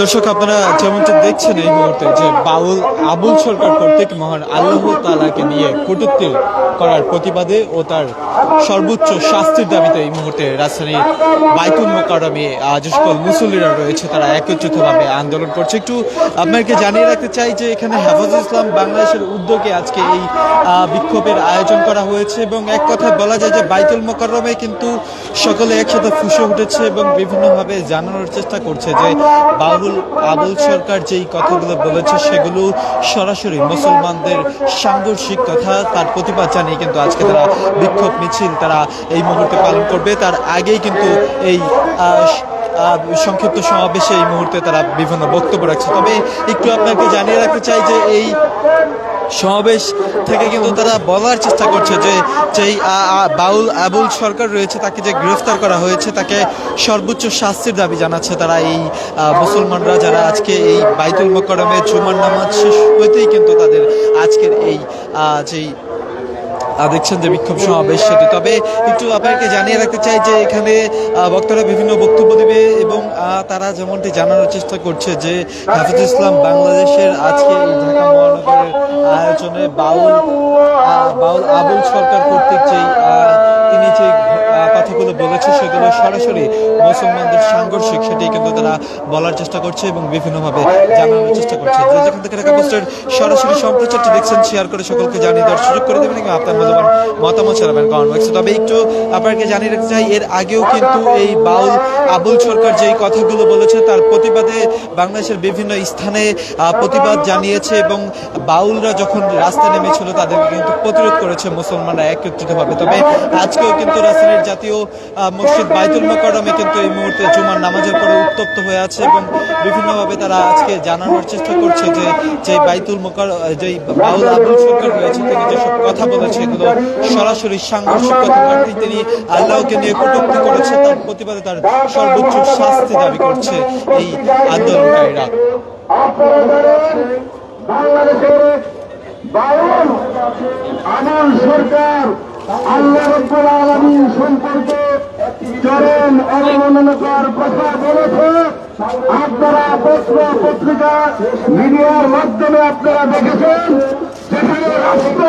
দর্শক, আপনারা যেমনটা দেখছেন এই মুহূর্তে যে বাউল, আবুল সরকার কর্তৃক মহান আল্লাহ তালাকে নিয়ে কটূক্তি করার প্রতিবাদে ও তার সর্বোচ্চ শাস্তির দাবিতে এই মুহূর্তে রাজধানীর বাইতুল মোকারমে যে সকল মুসল্লিরা রয়েছে, তারা একত্রিতভাবে আন্দোলন করছে। একটু আপনাকে জানিয়ে রাখতে চাই যে এখানে হেফাজুল ইসলাম বাংলাদেশের উদ্যোগে আজকে এই বিক্ষোভের আয়োজন করা হয়েছে এবং এক কথায় বলা যায় যে বাইতুল মোকারমে কিন্তু সকলে একসাথে ফুসে উঠেছে এবং বিভিন্নভাবে জানানোর চেষ্টা করছে যে বাবুল আবুল সরকার যেই কথাগুলো বলেছে সেগুলো সরাসরি মুসলমানদের সাংঘর্ষিক কথা, তার প্রতিবাদ জানিয়ে কিন্তু আজকে তারা বিক্ষোভ মিছিল তারা এই মুহূর্তে পালন করবে। তার আগেই কিন্তু এই সংক্ষিপ্ত সমাবেশে এই মুহূর্তে তারা বিভিন্ন বক্তব্য রাখছে। তবে একটু আপনাকে জানিয়ে রাখতে চাই যে এই সমাবেশ থেকে কিন্তু তারা বলার চেষ্টা করছে যে যেই বাউল, আবুল সরকার রয়েছে তাকে যে গ্রেফতার করা হয়েছে তাকে সর্বোচ্চ শাস্তির দাবি জানাচ্ছে তারা এই মুসলমানরা যারা আজকে এই বাইতুল মকরমে জুমার নামাজ শেষ হইতেই কিন্তু তাদের আজকের এই যেই দেখছেন যে বিক্ষোভ সমাবেশ সেটি। তবে একটু আপনাকে জানিয়ে রাখতে চাই যে এখানে বক্তারা বিভিন্ন বক্তব্য দেবে এবং তারা যেমনটি জানানোর চেষ্টা করছে যে হাফিজ ইসলাম বাংলাদেশের আজকে এই ঢাকা মহানগরের আয়োজনে বাউল বাউল আবুল সরকার কর্তৃক যেই তিনি যে কথাগুলো বলেছে সেগুলো সরাসরি মুসলমানদের সাংঘর্ষিক সেটি কিন্তু তারা বলার চেষ্টা করছে এবং বিভিন্নভাবে জানানোর চেষ্টা করছে। যেখান থেকে ঢাকা পোস্টের সরাসরি সম্প্রচারটি দেখছেন, শেয়ার করে সকলকে জানিয়ে দেওয়ার সুযোগ করে দেবেন এবং আপনার মূল্যবান মতামত জানাবেন কমেন্ট বক্সে। তবে একটু আপনাকে জানিয়ে রাখতে চাই, এর আগেও কিন্তু এই বাউল আবুল সরকার যেই কথাগুলো বলেছে, তার প্রতিবাদে বাংলাদেশের বিভিন্ন স্থানে প্রতিবাদ জানিয়েছে এবং বাউলরা যখন রাস্তায় নেমেছিল, তাদেরকে কিন্তু প্রতিরোধ করেছে মুসলমানরা একত্রিতভাবে। তবে আজকেও কিন্তু রাজধানীর জাতীয় মসজিদ বাইতুল মোকারমে কিন্তু এই মুহূর্তে জুমার নামাজের পরে উত্তপ্ত হয়ে আছে এবং বিভিন্নভাবে তারা আজকে জানানোর চেষ্টা করছে যে যে বাইতুল মোকার, যে বাউল আবুল সরকার রয়েছে, তিনি যেসব কথা বলেছে, এগুলো সরাসরি সাংঘর্ষিক কথাবার্তায় তিনি আল্লাহকে নিয়ে কটূক্তি করেছে, তার প্রতিবাদে তার সর্বোচ্চ শাস্তি দাবি করছে এই আন্দোলনকারীরা। বাংলাদেশের বায়ুল আমল সরকার আল্লাহ রব্বুল আলামিন সম্পর্কে চরম অবমাননাকর কথা বলেছে। আপনারা পত্র পত্রিকা মিডিয়ার মাধ্যমে আপনারা দেখেছেন, যেখানে রাষ্ট্র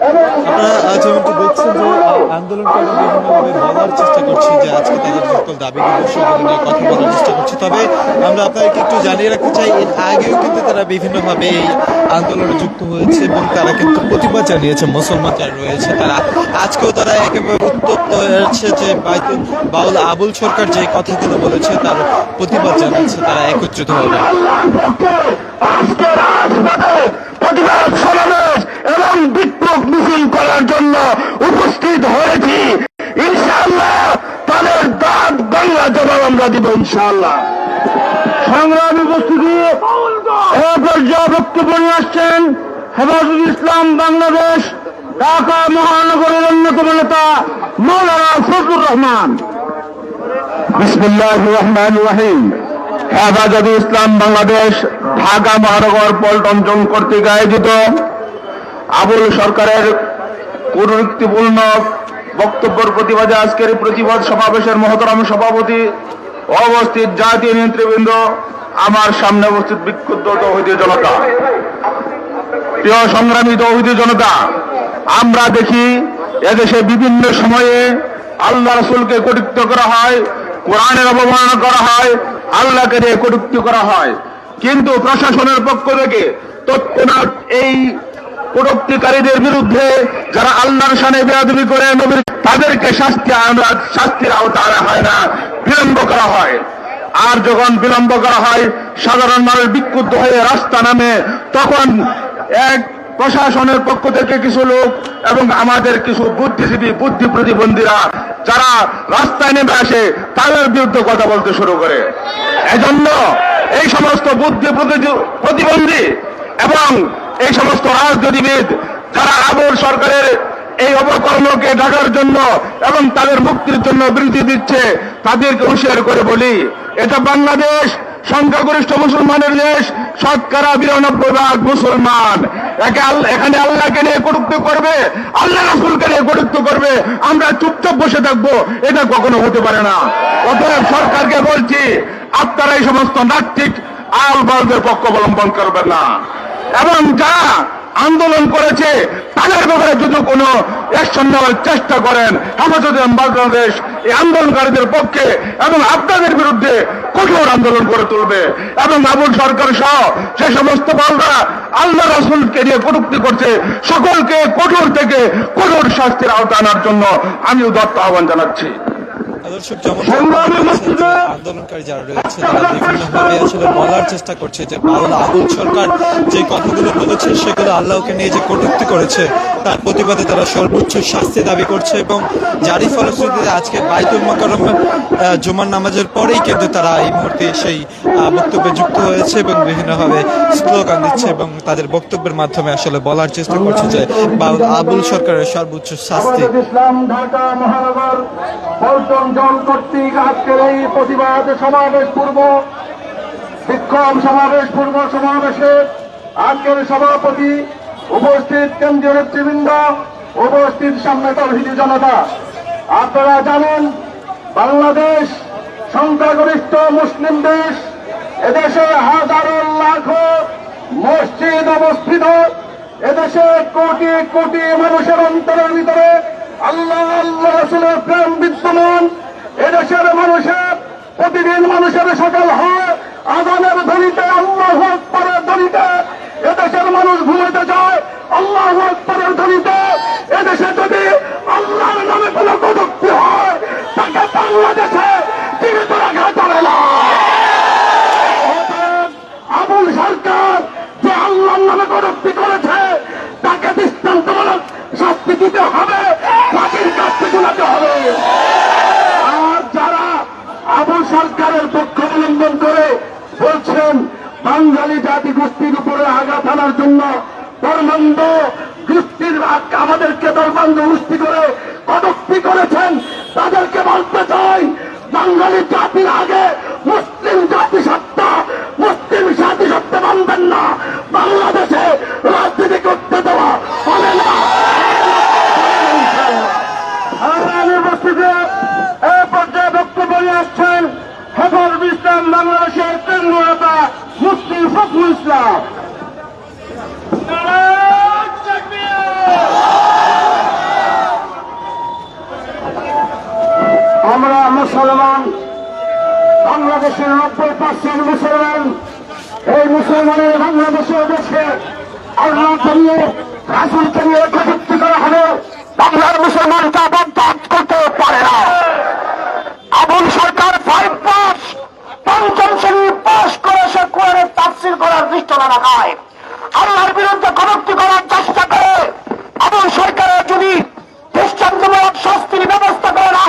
আপনারা যেমনটি দেখছেন যে আহ, আন্দোলনকারীরা বিভিন্নভাবে বলার চেষ্টা করছে যে আজকে তাদের সকল দাবিগুলো সেগুলো নিয়ে কথা বলার চেষ্টা করছে। তবে আমরা আপনাদেরকে একটু জানিয়ে রাখতে চাই এর আগেও কিন্তু তারা বিভিন্নভাবে এই আন্দোলনে যুক্ত হয়েছে এবং তারা কিন্তু প্রতিবাদ জানিয়েছে মুসলমান যারা রয়েছে তারা। আজকেও তারা একেবারে উত্তপ্ত হয়েছে যে বাউল আবুল সরকার যে কথাগুলো বলেছে তার প্রতিবাদ জানাচ্ছে তারা একত্রিত হবে। এবং বিক্ষোভ মিছিল করার জন্য উপস্থিত হয়েছি। ইনশাআল্লাহ তাদের দাঁত বাংলা জবাব আমরা দিব ইনশাআল্লাহ। সংগ্রামী উপস্থিতি, এ পর্যায়ে বক্তব্য নিয়ে আসছেন হেফাজুল ইসলাম বাংলাদেশ, ঢাকা মহানগরের অন্যতম নেতা মৌলানা ফজলুর রহমান। বিসমুল্লাহ রহমান রহিম। হেফাজত ইসলাম বাংলাদেশ, ঢাকা মহানগর পল্টন জং কর্তৃক আয়োজিত আবুল সরকারের কুরুক্তিপূর্ণ বক্তব্যের প্রতিবাদে আজকের প্রতিবাদ সমাবেশের মহতরম সভাপতি অবস্থিত জাতীয় নেতৃবৃন্দ আমার সামনে অবস্থিত বিক্ষুব্ধ তৌহিদি জনতা। প্রিয় সংগ্রামী তৌহিদি জনতা, আমরা দেখি এদেশে বিভিন্ন সময়ে আল্লাহ রসুলকে কটুক্ত করা হয়, কোরআনের অবমাননা করা হয়, আল্লাহকে দিয়ে কটুক্তি করা হয়। কিন্তু প্রশাসনের পক্ষ থেকে তৎক্ষণাৎ এই কটুক্তিকারীদের বিরুদ্ধে যারা আল্লাহর সানে বেয়াদবি করে নবীর তাদেরকে শাস্তি শাস্তির আওতা আনা হয় না। বিলম্ব করা হয়। আর যখন বিলম্ব করা হয়, সাধারণ মানুষ বিক্ষুব্ধ হয়ে রাস্তা নামে, তখন এক প্রশাসনের পক্ষ থেকে কিছু লোক এবং আমাদের কিছু বুদ্ধিজীবী, বুদ্ধি প্রতিবন্ধীরা, যারা রাস্তায় নেমে আসে, তাদের বিরুদ্ধে কথা বলতে শুরু করে। এজন্য এই সমস্ত বুদ্ধি প্রতিবন্ধী এবং এই সমস্ত রাজনীতিবিদ যারা আবুল সরকারের এই অপকর্মকে ঢাকার জন্য এবং তাদের মুক্তির জন্য বিরতি দিচ্ছে, তাদেরকে হুঁশিয়ার করে বলি, এটা বাংলাদেশ, সংখ্যাগরিষ্ঠ মুসলমানের দেশ, শতকরা বিরানব্বই ভাগ মুসলমান। এখানে আল্লাহকে নিয়ে কটুক্ত করবে, আল্লাহ রাসুলকে নিয়ে কটুক্ত করবে, আমরা চুপচাপ বসে থাকব, এটা কখনো হতে পারে না। অতএব সরকারকে বলছি, আপনারা এই সমস্ত নাট্যিক আলবালদের পক্ষ অবলম্বন করবেন না। এবং যারা আন্দোলন করেছে, তাদের ব্যাপারে যদি কোনো অ্যাকশন নেওয়ার চেষ্টা করেন হেফাজত বাংলাদেশ এই আন্দোলনকারীদের পক্ষে এবং আপনাদের বিরুদ্ধে কঠোর আন্দোলন করে তুলবে এবং আবুল সরকার সহ সে সমস্ত বলরা আল্লাহ রসুলকে নিয়ে কটুক্তি করছে, সকলকে কঠোর থেকে কঠোর শাস্তির আওতায় আনার জন্য আমি উদত্ত আহ্বান জানাচ্ছি। দর্শক আন্দোলনকারী যারা রয়েছে, তারা বিভিন্নভাবে আসলে বলার চেষ্টা করছে যে বাউল আবুল সরকার যে কথাগুলো বলেছে, সেগুলো আল্লাহকে নিয়ে যে কটূক্তি করেছে, তার প্রতিবাদে তারা সর্বোচ্চ শাস্তি দাবি করছে এবং জারি ফলশ্রুতিতে আজকে বাইতুল মকরম জুমার নামাজের পরেই কিন্তু তারা এই মুহূর্তে সেই বক্তব্যে যুক্ত হয়েছে এবং বিভিন্নভাবে স্লোগান দিচ্ছে এবং তাদের বক্তব্যের মাধ্যমে আসলে বলার চেষ্টা করছে যে বাউল আবুল সরকারের সর্বোচ্চ শাস্তি। ইসলাম ঢাকা মহানগর পল্টন কর্তৃক আজকের এই প্রতিবাদ সমাবেশ পূর্ব, বিক্ষোভ সমাবেশ পূর্ব সমাবেশে আজকের সভাপতি উপস্থিত কেন্দ্রীয় নেতৃবৃন্দ, উপস্থিত সামনে তরহিদি জনতা। আপনারা জানেন, বাংলাদেশ সংখ্যাগরিষ্ঠ মুসলিম দেশ। এদেশে হাজারো লাখো মসজিদ অবস্থিত। এদেশে কোটি কোটি মানুষের অন্তরের ভিতরে আল্লাহ আল্লাহ রসুলের প্রেম বিদ্যমান। এদেশের মানুষের, প্রতিদিন মানুষের সকাল হয়, আজানের ধরিতে আল্লাহ পরের ধরিতে এদেশের মানুষ ঘুমাতে যায়, আল্লাহ পরের ধরিতে এদেশে যদি আল্লাহর নামে কোনো কটুক্তি হয় তাকে বাংলাদেশে জীবিত রাখা যাবে না অতএব আবুল সরকার যে আল্লাহর নামে কটুক্তি করেছে তাকে দৃষ্টান্তমূলক শাস্তি দিতে হবে ফাঁসির কাছে ঝুলাতে হবে আর যারা আবুল সরকারের পক্ষ অবলম্বন করে বলছেন, বাঙালি জাতি গোষ্ঠীর উপরে আঘাত আনার জন্য ধর্মান্ধ গোষ্ঠীর আমাদেরকে ধর্মান্ধ গোষ্ঠী করে কটক্তি করেছেন। তাদেরকে বলতে চাই, বাঙালি জাতির আগে মুসলিম জাতি মুসলিম জাতি সত্তা মানবেন না। বাংলাদেশে রাজনীতি করতে দেওয়া হবে না আগামী বস্তিতে এই পর্যায়ে বক্তব্য নিয়ে আসছেন হেফাজত ইসলাম বাংলাদেশের কেন্দ্রীয় নেতা মুফতি ফখরুল ইসলাম আমরা মুসলমান, বাংলাদেশের নব্বই পার্সেন্ট মুসলমান। এই মুসলমানের বাংলাদেশে দেশে আল্লাহ নিয়ে রাসুলকে নিয়ে কটুক্তি করা হবে। বাংলার মুসলমানটা বরদাস্ত করতে পারে না আবুল সরকার ফাইভ পাস পঞ্চম শ্রেণি পাস করে সে কোরআনের তাফসির করার দৃষ্টতা রাখায় আল্লাহর বিরুদ্ধে কটুক্তি করার চেষ্টা করে আবুল সরকারের যদি দৃষ্টান্তমূলক শাস্তির ব্যবস্থা করে না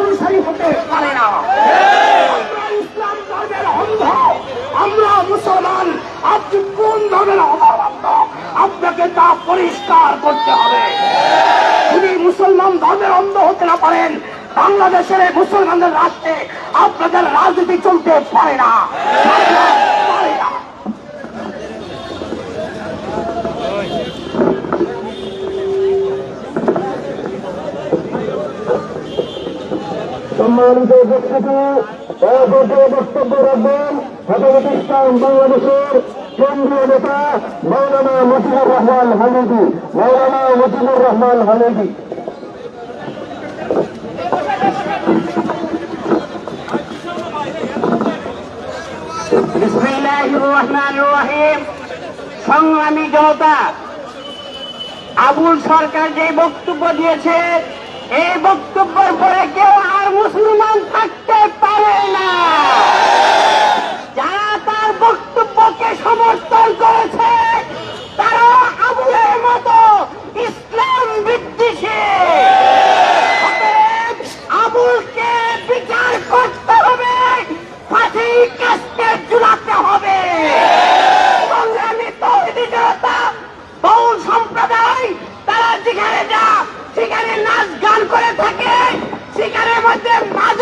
অনুসারী হতে পারে না আমরা ইসলাম ধর্মের অন্ধ আমরা মুসলমান আপনি কোন ধর্মের অবলম্ব আপনাকে তা পরিষ্কার করতে হবে। যদি মুসলমান ধর্মের অন্ধ হতে না পারেন, বাংলাদেশের মুসলমানদের রাষ্ট্রে আপনাদের রাজনীতি চলতে পারে না। সম্মানিত অপর্যায়ে বক্তব্য রাখবেন। হেফাজত ইসলাম বাংলাদেশের কেন্দ্রীয় নেতা মৌলানা মুজিবুর রহমান হামিদি, মৌলানা মুজিবুর রহমান হামিদি। সংগ্রামী জনতা, আবুল সরকার যে বক্তব্য দিয়েছে, এই বক্তব্যের পরে কেউ আর মুসলমান থাকতে পারে না। যারা তার বক্তব্যকে সমর্থন করেছে তারা আবুলের মতো ইসলাম বিদ্বেষী। আবুলকে বিচার করতে হবে ফাঁসি ঝুলাতে হবে। সম্প্রদায়, তারা যেখানে যা, সেখানে নাচ গান করে থাকে সেখানে মধ্যে মাদকের